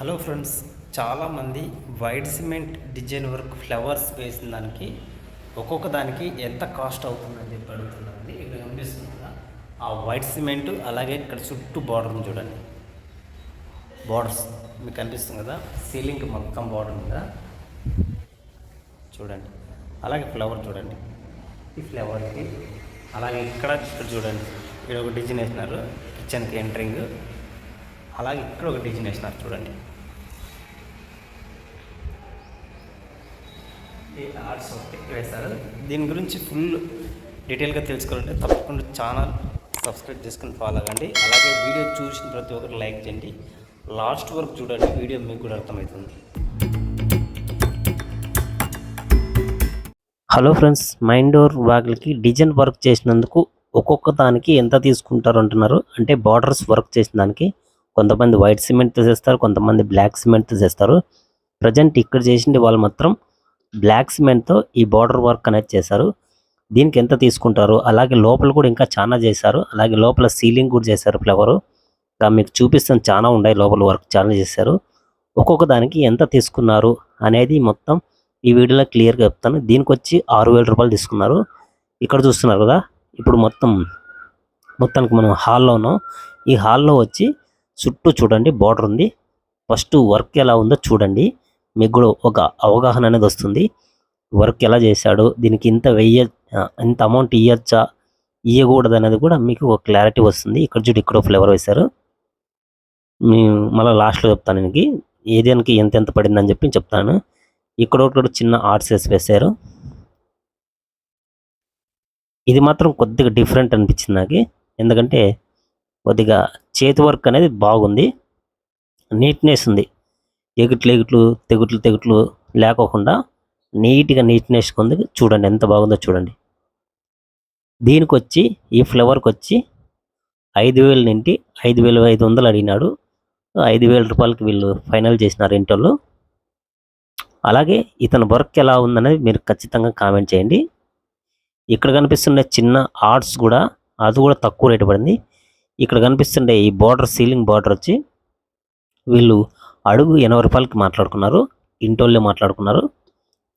Hello friends చాలామంది white cement design work flowers వేసిన దానికి ఒక్కొక్క దానికి ఎంత కాస్ట్ అవుతుందని చెప్పి అడుగుతున్నారండి ఇక్కడ కనిపిస్తుంది కదా ఆ వైట్ సిమెంట్ అలాగే ఇక్కడ చుట్టూ బార్డర్ చూడండి. బార్డర్స్ మీకు కనిపిస్తుంది కదా? సీలింగ్ మొత్తం బార్డర్ ఉంది చూడండి. అలాగే ఫ్లవర్ చూడండి. ఈ ఫ్లవర్కి అలాగే ఇక్కడ ఇక్కడ చూడండి. ఇక్కడ ఒక డిజైన్ వేసినారు. కిచెన్కి ఎంట్రింగ్ అలాగే ఇక్కడ ఒక డిజైన్ వేసినారు చూడండి. ఆర్ట్స్ ఒకటి వేస్తారు దీని గురించి ఫుల్ డీటెయిల్గా తెలుసుకోవాలంటే తప్పకుండా ఛానల్ సబ్స్క్రైబ్ చేసుకుని ఫాలో అవ్వండి. అలాగే వీడియో చూసిన ప్రతి ఒక్కరు లైక్ చేయండి. లాస్ట్ వరకు చూడండి వీడియో మీకు కూడా అర్థమవుతుంది. హలో ఫ్రెండ్స్ మైండ్ డోర్ వాకిల్కి డిజైన్ వర్క్ చేసినందుకు ఒక్కొక్క దానికి ఎంత తీసుకుంటారు అంటున్నారు? అంటే బార్డర్స్ వర్క్ చేసిన దానికి కొంతమంది వైట్ సిమెంట్ చేస్తారు కొంతమంది బ్లాక్ సిమెంట్ చేస్తారు. ప్రజెంట్ ఇక్కడ చేసింది వాళ్ళు మాత్రం బ్లాక్ సిమెంట్తో ఈ బార్డర్ వర్క్ అనేది చేశారు. దీనికి ఎంత తీసుకుంటారు? అలాగే లోపల కూడా ఇంకా చాలా చేశారు. అలాగే లోపల సీలింగ్ కూడా చేశారు ఫ్లవరు. ఇంకా మీకు చూపిస్తాను చాలా ఉన్నాయి లోపల వర్క్ చాలా చేశారు. ఒక్కొక్క దానికి ఎంత తీసుకున్నారు అనేది మొత్తం ఈ వీడియోలో క్లియర్గా చెప్తాను. దీనికి వచ్చి ఆరు వేల రూపాయలు తీసుకున్నారు. ఇక్కడ చూస్తున్నారు కదా ఇప్పుడు మొత్తం మొత్తానికి మనం హాల్లో ఉన్నాం. ఈ హాల్లో వచ్చి చుట్టూ చూడండి బార్డర్ ఉంది. ఫస్ట్ వర్క్ ఎలా ఉందో చూడండి. మీకు కూడా ఒక అవగాహన అనేది వస్తుంది. వర్క్ ఎలా చేశాడు దీనికి ఇంత వెయ్య ఇంత అమౌంట్ ఇవ్వచ్చా ఇవ్వకూడదు అనేది కూడా మీకు ఒక క్లారిటీ వస్తుంది. ఇక్కడ చూడు ఇక్కడ ఫ్లేవర్ వేశారు. మళ్ళీ లాస్ట్లో చెప్తాను దీనికి. ఏదానికి ఎంత ఎంత పడిందని చెప్పి చెప్తాను. ఇక్కడ ఒకటి చిన్న ఆర్ట్స్ వేసి వేశారు. ఇది మాత్రం కొద్దిగా డిఫరెంట్ అనిపించింది నాకు. ఎందుకంటే కొద్దిగా చేతి వర్క్ అనేది బాగుంది. నీట్నెస్ ఉంది. ఎగుట్లు ఎగుట్లు తెగుట్లు తెగుట్లు లేకోకుండా నీట్గా నీట్నెస్ ఉంది. చూడండి ఎంత బాగుందో చూడండి. దీనికి వచ్చి ఈ ఫ్లవర్కి వచ్చి ఐదు వేలు నింటి ఐదు వేలు ఐదు వందలు అడిగినాడు. ఐదు వేల రూపాయలకి వీళ్ళు ఫైనల్ చేసినారు ఇంటర్లో అలాగే ఇతని వర్క్ ఎలా ఉందనేది మీరు ఖచ్చితంగా కామెంట్ చేయండి. ఇక్కడ కనిపిస్తున్న చిన్న ఆర్ట్స్ కూడా అది కూడా తక్కువ రేటు పడింది. ఇక్కడ కనిపిస్తుండే ఈ బార్డర్ సీలింగ్ బార్డర్ వచ్చి వీళ్ళు అడుగు ఎనభై రూపాయలకి మాట్లాడుకున్నారు ఇంటోళ్ళే మాట్లాడుకున్నారు.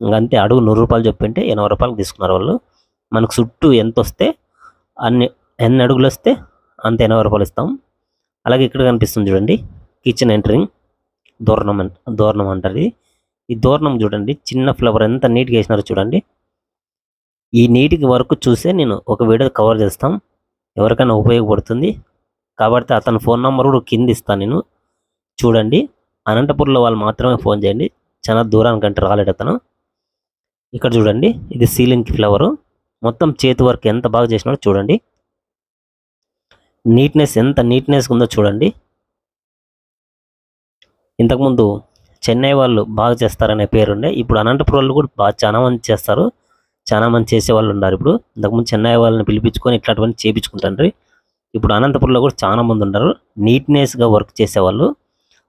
ఇంకంతే అడుగు నూరు రూపాయలు చెప్పింటే ఎనభై రూపాయలకి తీసుకున్నారు వాళ్ళు. మనకు చుట్టూ ఎంత వస్తే అన్ని ఎన్ని అడుగులు వస్తే అంత ఎనభై రూపాయలు ఇస్తాం. అలాగే ఇక్కడ కనిపిస్తుంది చూడండి కిచెన్ ఎంట్రింగ్ దూరణం అంట దూరణం అంటారు. ఈ దూరణం చూడండి చిన్న ఫ్లవర్ ఎంత నీట్గా వేసినారో చూడండి. ఈ నీటికి వర్క్ చూసే నేను ఒక వీడియో కవర్ చేస్తాం. ఎవరికైనా ఉపయోగపడుతుంది. కాబట్టి అతని ఫోన్ నెంబర్ కూడా కింద ఇస్తాను నేను. చూడండి. అనంతపురంలో వాళ్ళు మాత్రమే ఫోన్ చేయండి. చాలా దూరానికంటే రాలేడు అతను. ఇక్కడ చూడండి. ఇది సీలింగ్ ఫ్లవరు. మొత్తం చేతి వర్క్ ఎంత బాగా చేసినాడో చూడండి. నీట్నెస్ ఎంత నీట్నెస్ ఉందో చూడండి. ఇంతకుముందు చెన్నై వాళ్ళు బాగా చేస్తారనే పేరుండే. ఇప్పుడు అనంతపురం వాళ్ళు కూడా బాగా చాలా మంది చేస్తారు. చాలా మంది చేసే వాళ్ళు ఉన్నారు ఇప్పుడు. ఇంతకుముందు చెన్నై వాళ్ళని పిలిపించుకొని ఇట్లాంటివన్నీ చేపించుకుంటారు ఇప్పుడు అనంతపురంలో కూడా చాలా మంది ఉన్నారు. నీట్నెస్గా వర్క్ చేసేవాళ్ళు.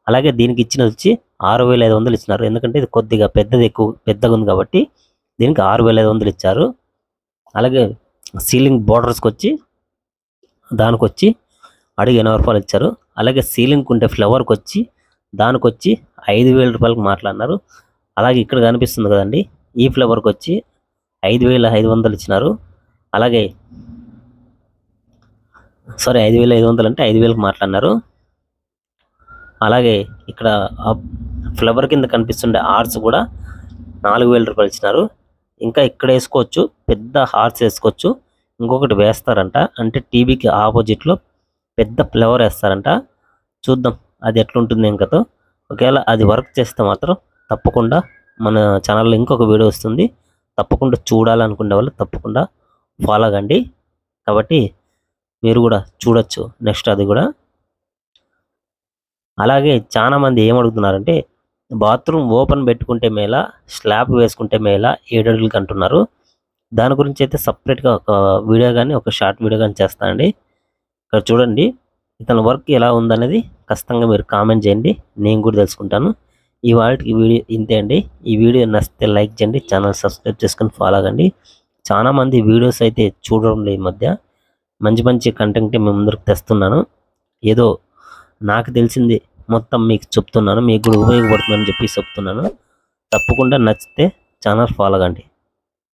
అలాగే దీనికి ఇచ్చినది వచ్చి ఆరు వేల ఐదు వందలు ఇచ్చినారు. ఎందుకంటే ఇది కొద్దిగా పెద్దది ఎక్కువ పెద్దగా ఉంది కాబట్టి దీనికి ఆరు వేల ఐదు వందలు ఇచ్చారు. అలాగే సీలింగ్ బోర్డర్స్కి వచ్చి దానికి వచ్చి అడిగి ఎనభై రూపాయలు ఇచ్చారు. అలాగే సీలింగ్ ఉండే ఫ్లవర్కి వచ్చి దానికి వచ్చి ఐదు వేల రూపాయలకు మాట్లాడినారు. అలాగే ఇక్కడ కనిపిస్తుంది కదండి ఈ ఫ్లవర్కి వచ్చి ఐదు వేల ఐదు వందలు ఇచ్చినారు. అలాగే సారీ ఐదు వేల ఐదు వందలు అంటే ఐదు వేలకు మాట్లాడినారు. అలాగే ఇక్కడ ఫ్లవర్ కింద కనిపిస్తుండే హార్స్ కూడా నాలుగు వేల రూపాయలు ఇచ్చినారు. ఇంకా ఇక్కడ వేసుకోవచ్చు పెద్ద హార్ట్స్ వేసుకోవచ్చు. ఇంకొకటి వేస్తారంట అంటే టీవీకి ఆపోజిట్లో పెద్ద ఫ్లవర్ వేస్తారంట. చూద్దాం అది ఎట్లుంటుంది ఇంకతో ఒకవేళ అది వర్క్ చేస్తే మాత్రం తప్పకుండా మన ఛానల్లో ఇంకొక వీడియో వస్తుంది. తప్పకుండా చూడాలనుకునే వాళ్ళు తప్పకుండా ఫాలో కండి. కాబట్టి మీరు కూడా చూడొచ్చు నెక్స్ట్ అది కూడా. అలాగే చాలా మంది ఏమడుగుతున్నారంటే బాత్రూమ్ ఓపెన్ పెట్టుకుంటే మేలా స్లాబ్ వేసుకుంటే మేలా ఏడు అంటున్నారు దాని గురించి అయితే సపరేట్గా ఒక వీడియో కానీ ఒక షార్ట్ వీడియో కానీ చేస్తానండి ఇక్కడ చూడండి ఇతని వర్క్ ఎలా ఉందనేది ఖచ్చితంగా మీరు కామెంట్ చేయండి నేను కూడా తెలుసుకుంటాను. ఈ వాటికి వీడియో ఇంతే అండి. ఈ వీడియో నచ్చితే లైక్ చేయండి ఛానల్ సబ్స్క్రైబ్ చేసుకొని ఫాలో అవ్వండి. చాలా మంది వీడియోస్ అయితే చూడడం లేదు ఈ మధ్య. మంచి మంచి కంటెంట్ మేము ముందరకు తెస్తున్నాను. ఏదో నాకు తెలిసింది మొత్తం మీకు చెప్తున్నాను మీకు కూడా ఉపయోగపడుతుందని చెప్పి చెప్తున్నాను. తప్పకుండా నచ్చితే ఛానల్ ఫాలో కండి.